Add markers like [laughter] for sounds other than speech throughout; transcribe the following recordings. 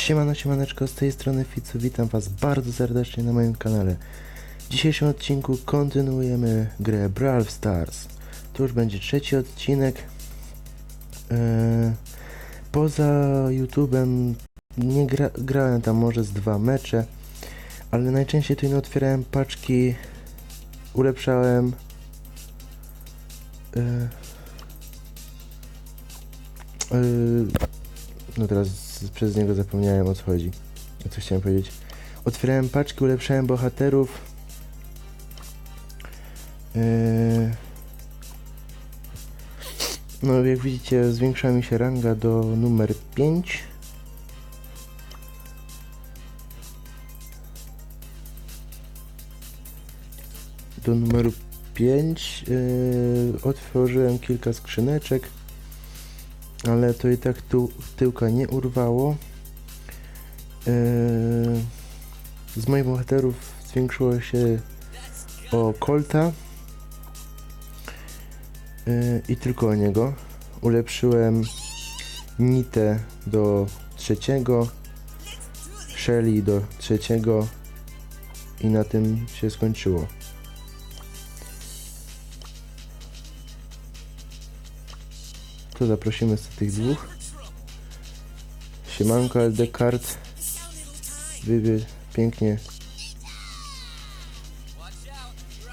Siemano, siemaneczko, z tej strony Ficu, witam was bardzo serdecznie na moim kanale. W dzisiejszym odcinku kontynuujemy grę Brawl Stars. To już będzie trzeci odcinek. Eee, poza YouTube'em nie gra, grałem tam może z dwa mecze, ale najczęściej tu nie otwierałem paczki, ulepszałem. Eee, eee, no teraz przez niego zapomniałem o co chodzi. O co chciałem powiedzieć. Otwierałem paczki, ulepszałem bohaterów. Yy... No jak widzicie zwiększa mi się ranga do numer 5. Do numeru 5 yy, otworzyłem kilka skrzyneczek ale to i tak tu, tyłka nie urwało. Eee, z moich bohaterów zwiększyło się o Colta Eee, i tylko o niego. Ulepszyłem Nitę do trzeciego, Shelly do trzeciego i na tym się skończyło. To zaprosimy z tych dwóch. Siemanko LD Kart. Wywie pięknie.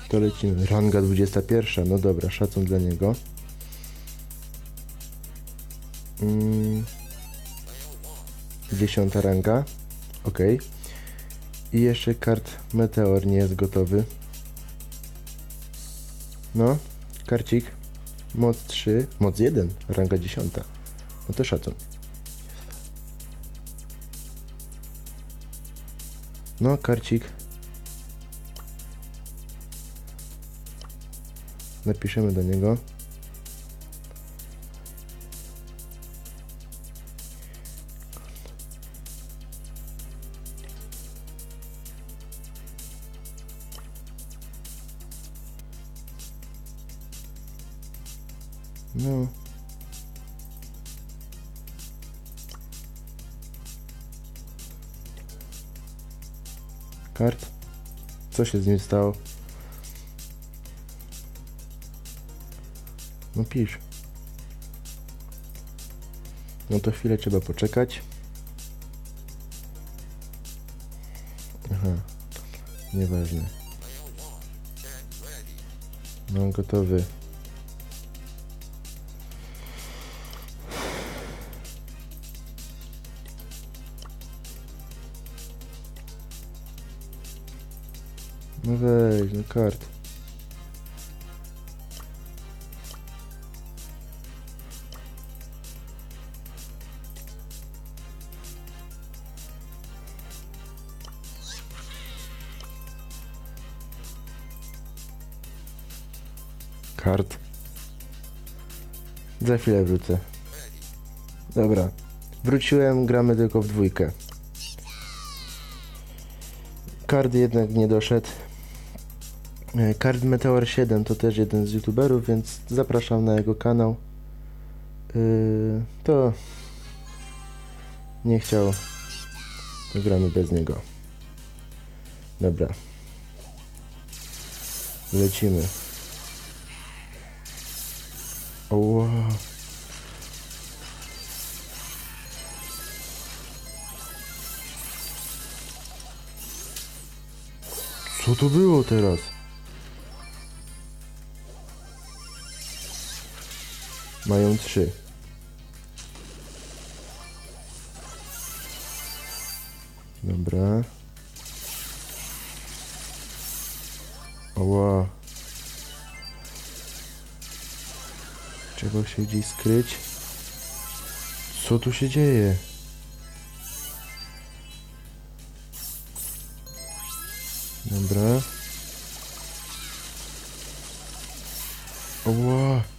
To lecimy. Ranga 21. No dobra, szacun dla niego. Mm. Dziesiąta ranga. Ok. I jeszcze kart Meteor nie jest gotowy. No, karcik. Moc 3, moc 1, ranga 10. No to szacun. No, karcik. Napiszemy do niego. Się z nim stało? No pisz. No to chwilę trzeba poczekać. Aha. Nieważne. No gotowy. No kart. Kart. Za chwilę wrócę. Dobra. Wróciłem, gramy tylko w dwójkę. Kard jednak nie doszedł. E, Card Meteor 7 to też jeden z youtuberów, więc zapraszam na jego kanał. Yy, to nie chciał, to gramy bez niego. Dobra. Lecimy. O, wow. Co to było teraz? Mają trzy. Dobra. Oła. Trzeba się gdzieś skryć. Co tu się dzieje? Dobra. Oła.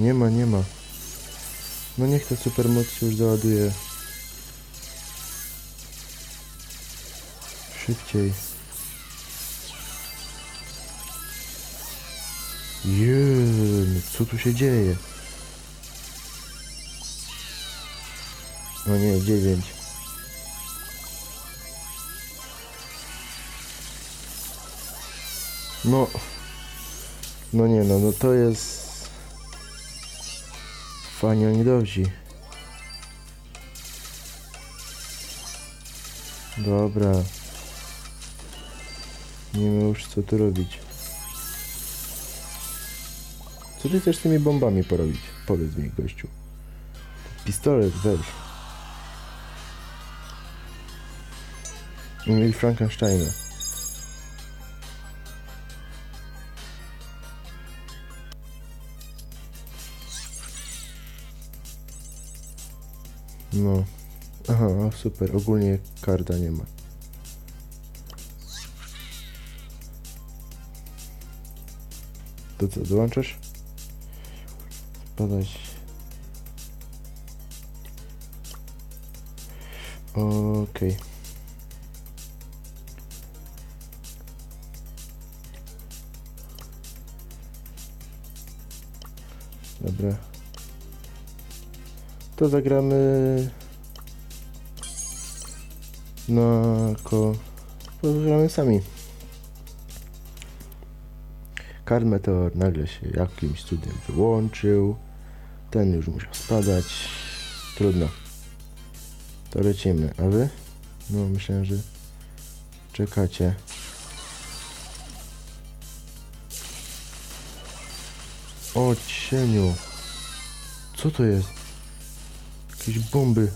Nie ma, nie ma. No niech ta supermoc się już załaduje. Szybciej. Jem, co tu się dzieje? No nie, 9. No. No nie no, no to jest... Fani oni dobrzy. Dobra. Nie wiem już co tu robić. Co ty chcesz z tymi bombami porobić? Powiedz mi, gościu. Pistolet, weź. Mieli Frankensteina. No. Aha, super. Ogólnie karta nie ma. To co, dołączasz? Spadać. Okej. Dobra. To zagramy na ko... Zagramy sami. Card Meteor nagle się jakimś cudem wyłączył. Ten już musiał spadać. Trudno. To lecimy. A wy? No myślałem, że czekacie. O cieniu. Co to jest? Jakieś bomby.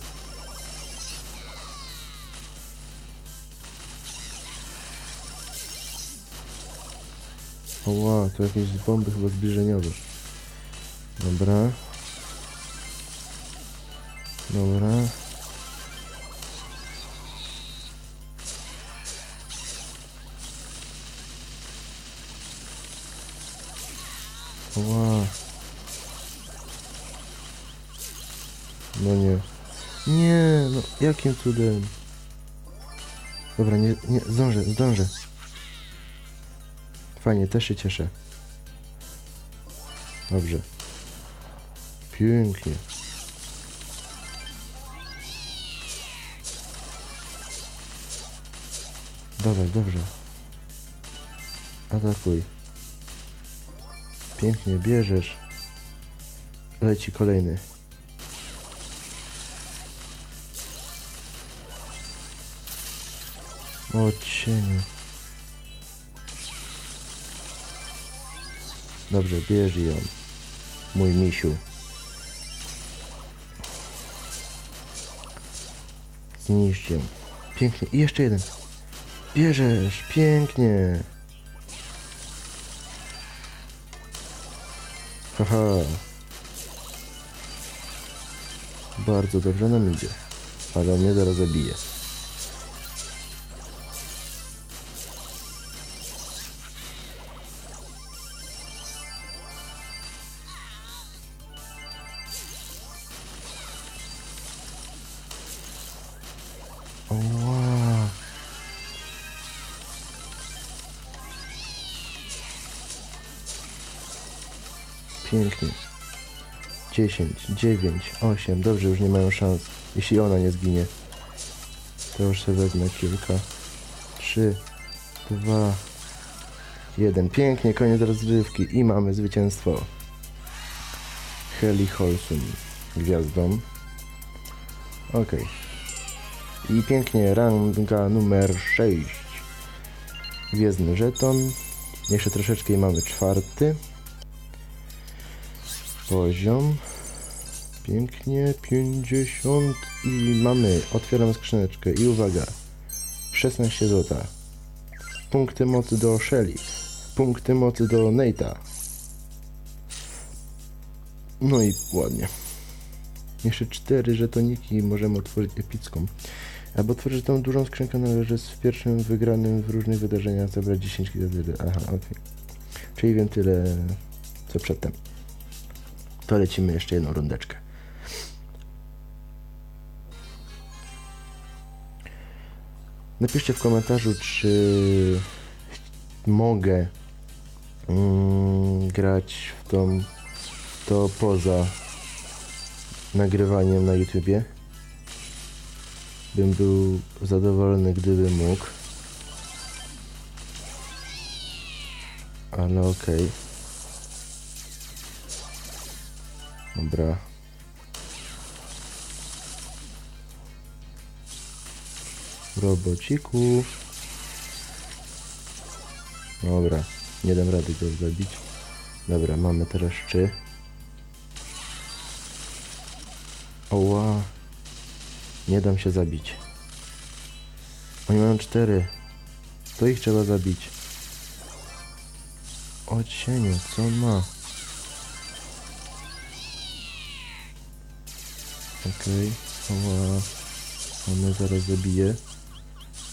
Oła, to jakieś bomby chyba zbliżeniowe. Dobra. Dobra. Oła. No nie. Nie, no jakim cudem? Dobra, nie, nie, zdążę, zdążę. Fajnie, też się cieszę. Dobrze. Pięknie. Dobra, dobrze. Atakuj. Pięknie, bierzesz. Leci kolejny. O cieniu. Dobrze, bierz ją. Mój misiu. Zniszcz ją. Pięknie. I jeszcze jeden. Bierzesz. Pięknie. Haha. Bardzo dobrze nam idzie. Ale on mnie zaraz zabije. Oła. Pięknie. 10, 9, 8. Dobrze, już nie mają szans. Jeśli ona nie zginie. To już sobie wezmę kilka. 3, 2, 1. Pięknie, koniec rozrywki. I mamy zwycięstwo. Heli Holsum gwiazdą. Okej. I pięknie, ranga numer 6. Gwiezdny żeton. Jeszcze troszeczkę i mamy czwarty. Poziom. Pięknie, 50 i mamy, otwieram skrzyneczkę i uwaga, 16 zł. Punkty mocy do Shelly, punkty mocy do Nate'a. No i ładnie. Jeszcze cztery żetoniki i możemy otworzyć epicką. Aby otworzyć tą dużą skrzynkę należy z pierwszym wygranym w różnych wydarzeniach zabrać 10 kg. Aha, okej. Czyli wiem tyle co przedtem. To lecimy jeszcze jedną rundeczkę. Napiszcie w komentarzu, czy mogę mm, grać w tą to poza nagrywaniem na YouTubie. Bym był zadowolony, gdyby mógł. Ale okej. Dobra. Robociku. Dobra, nie dam rady go zabić. Dobra, mamy teraz szczy. Oła. Nie dam się zabić. Oni mają cztery. To ich trzeba zabić. O cieniu, co on ma? Okej, oła. On zaraz zabije.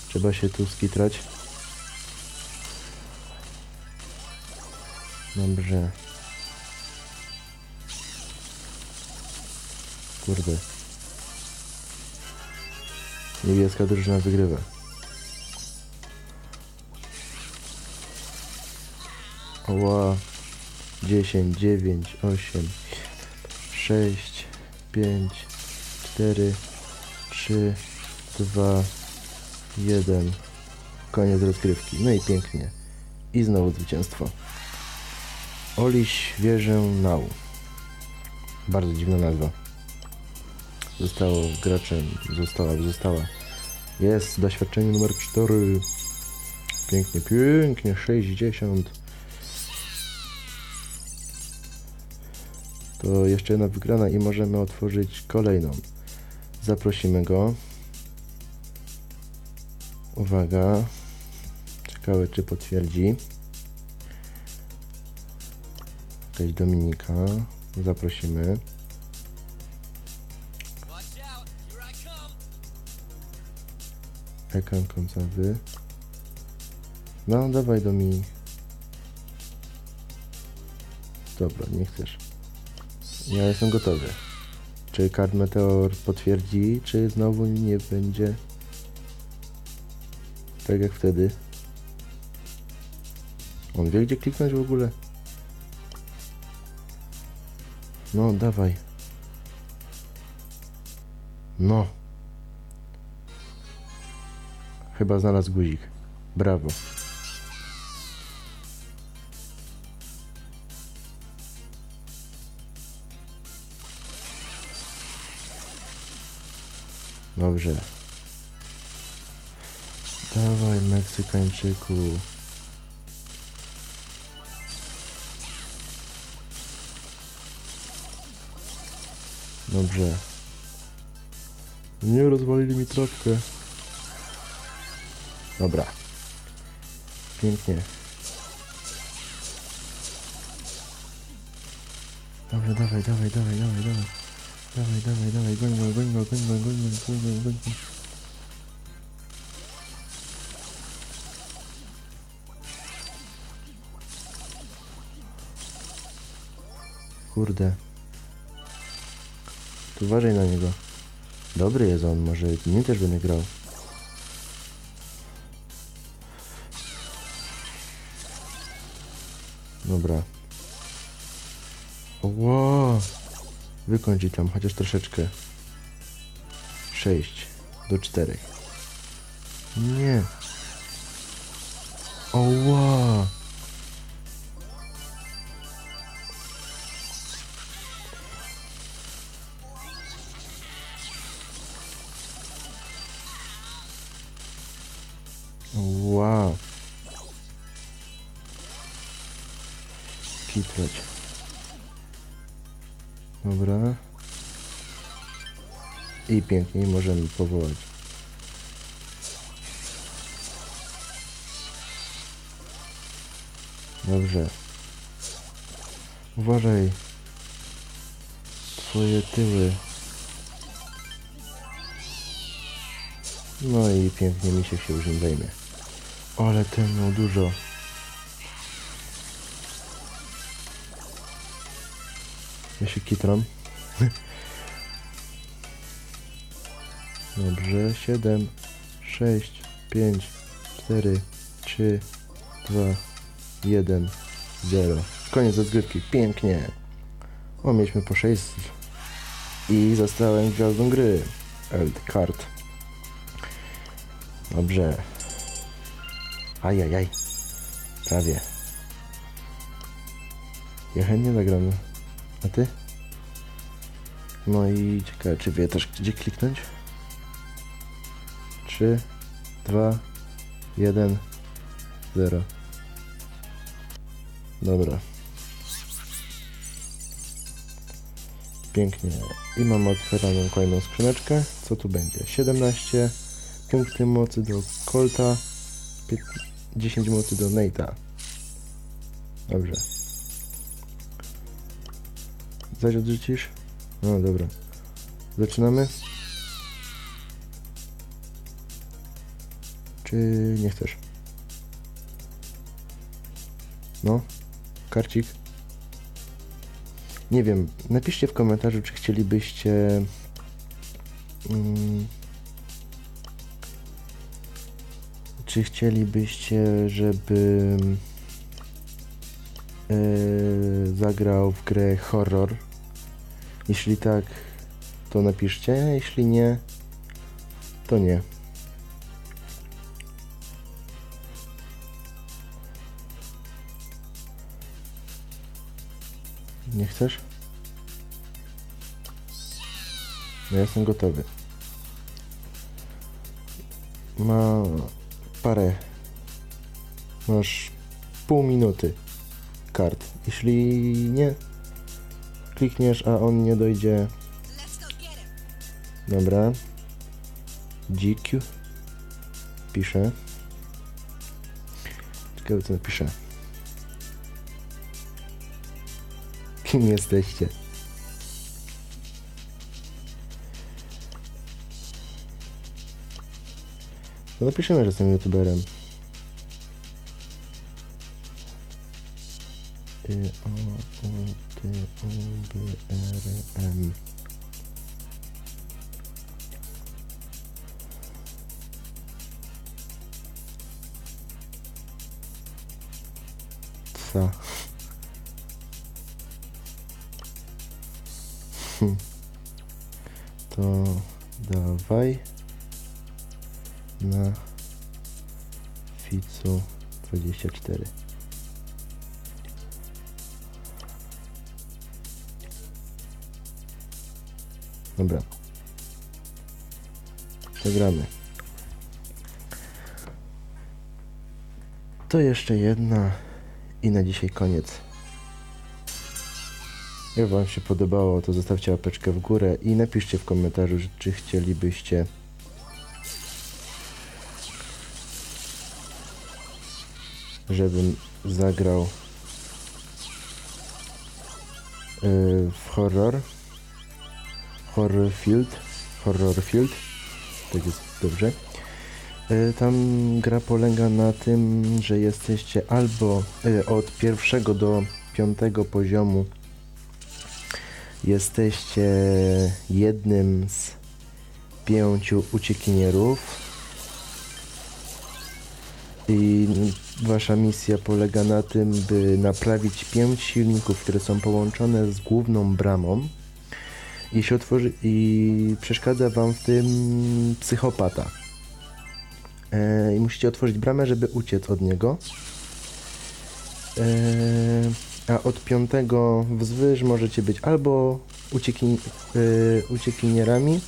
Trzeba się tu skitrać. Dobrze. Kurde. Niebieska drużyna wygrywa. Oła. 10, 9, 8, 6, 5, 4, 3, 2, 1. Koniec rozgrywki. No i pięknie. I znowu zwycięstwo. Oli Świeżę Nał. Bardzo dziwna nazwa. Zostało graczem, została, została. Jest doświadczenie numer 4. Pięknie, pięknie, 60. To jeszcze jedna wygrana i możemy otworzyć kolejną. Zaprosimy go. Uwaga. Ciekawe czy potwierdzi. Jakaś Dominika. Zaprosimy. Ekran końcowy. No, dawaj do mi. Dobra, nie chcesz. Ja jestem gotowy. Czy kart Meteor potwierdzi, czy znowu nie będzie tak jak wtedy? On wie gdzie kliknąć w ogóle? No, dawaj. No. Chyba znalazł guzik. Brawo. Dobrze. Dawaj, Meksykańczyku. Dobrze. Nie rozwalili mi trawkę. Dobra. Pięknie. Dobrze, dawaj, dawaj, dawaj, dawaj, dawaj. Dawaj, dawaj, dawaj, goń go, goń go, goń go, goń go, goń go, goń go. Kurde. Tu uważaj na niego. Dobry jest on, może nie też będę grał. Dobra. Ło! Wykończy tam chociaż troszeczkę. 6 do 4. Nie. Oła! Wow. I pięknie możemy powołać. Dobrze. Uważaj. Twoje tyły. No i pięknie mi się już nim zajmie. Ale ten miał dużo. Ja się [laughs] Dobrze, 7, 6, 5, 4, 3, 2, 1, 0. Koniec rozgrywki, pięknie. O, mieliśmy po 6 i zostałem gwiazdą gry. Eld card. Dobrze. Ajajaj. Prawie. Ja chętnie zagramy. A ty? No i ciekawe, czy wie też gdzie kliknąć? 3, 2, 1, 0. Dobra. Pięknie. I mamy otwieraną kolejną skrzyneczkę. Co tu będzie? 17 punkty mocy do Colta, 5 10 mocy do Nate'a. Dobrze. Zaś odrzucisz? No dobra. Zaczynamy? Czy nie chcesz? No, karcik. Nie wiem, napiszcie w komentarzu, czy chcielibyście. Mm, czy chcielibyście, żeby e, zagrał w grę horror? Jeśli tak, to napiszcie, jeśli nie, to nie. Nie chcesz? Ja jestem gotowy. Ma parę. Masz pół minuty kart. Jeśli nie, klikniesz, a on nie dojdzie. Dobra. GQ. Piszę. Ciekawe co napiszę. [laughs] Kim jesteście? No napiszemy, że jestem youtuberem. Y, o, u, ty, u, b, r, m. Ficu 24. Dobra. Zagramy. To jeszcze jedna i na dzisiaj koniec. Jak Wam się podobało, to zostawcie łapeczkę w górę i napiszcie w komentarzu, czy chcielibyście żebym zagrał yy, w horror. Horror Field. Horror Field. Tak jest dobrze. Y, Tam gra polega na tym, że jesteście albo y, od pierwszego do piątego poziomu jesteście jednym z pięciu uciekinierów i wasza misja polega na tym, by naprawić pięć silników, które są połączone z główną bramą i się otworzy i przeszkadza wam w tym psychopata. E, I musicie otworzyć bramę, żeby uciec od niego. E, a od piątego wzwyż możecie być albo ucieki, e, uciekinierami,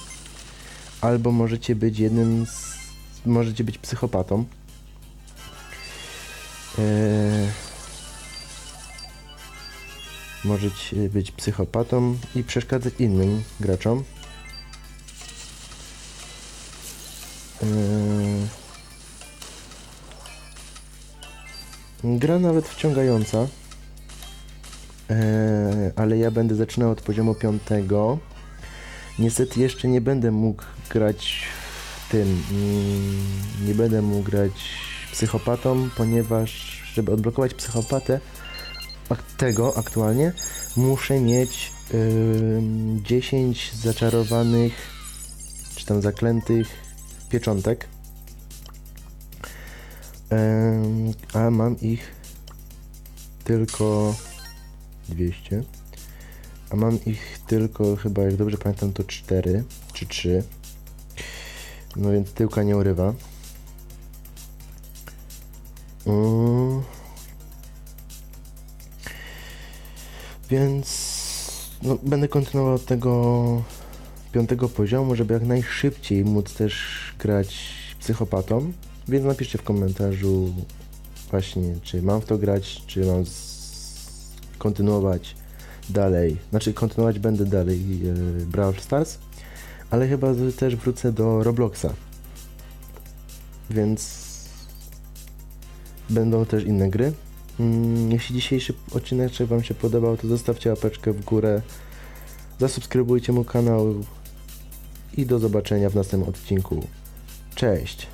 albo możecie być jednym z... możecie być psychopatą. E, możecie być psychopatą i przeszkadzać innym graczom. E, Gra nawet wciągająca. Eee, ale ja będę zaczynał od poziomu 5. Niestety jeszcze nie będę mógł grać w tym. mm, Nie będę mógł grać psychopatą, ponieważ żeby odblokować psychopatę tego aktualnie muszę mieć ym, 10 zaczarowanych czy tam zaklętych pieczątek. Em, a mam ich tylko 200. A mam ich tylko chyba, jak dobrze pamiętam, to 4 czy 3. No więc tyłka nie urywa. Mm. Więc no, będę kontynuował od tego piątego poziomu, żeby jak najszybciej móc też grać psychopatą. Więc napiszcie w komentarzu właśnie, czy mam w to grać, czy mam kontynuować dalej. Znaczy kontynuować będę dalej e, Brawl Stars, ale chyba też wrócę do Robloxa. Więc będą też inne gry. Mm, Jeśli dzisiejszy odcinek Wam się podobał, to zostawcie łapeczkę w górę, zasubskrybujcie mój kanał i do zobaczenia w następnym odcinku. Cześć!